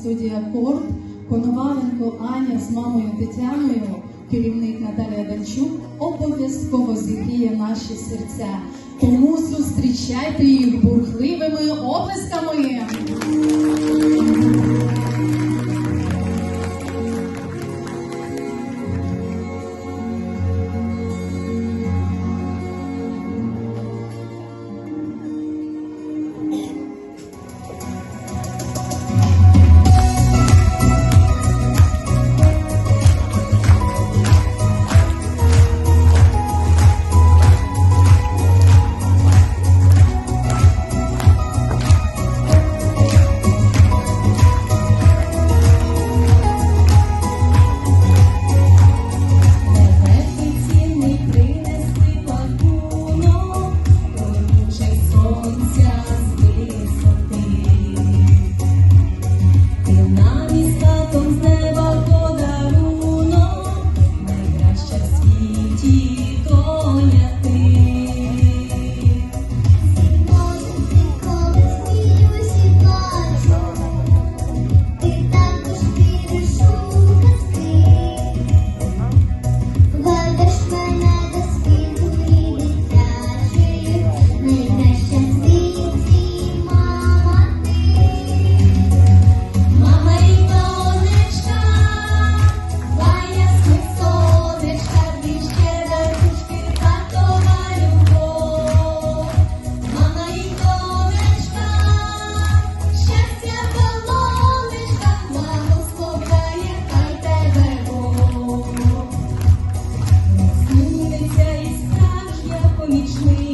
Студія Корд, Коноваленко Аня з мамою Тетяною, керівник Наталія Данчук обов'язково зігріє наші серця. Тому зустрічайте їх бурхливими оплесками. each.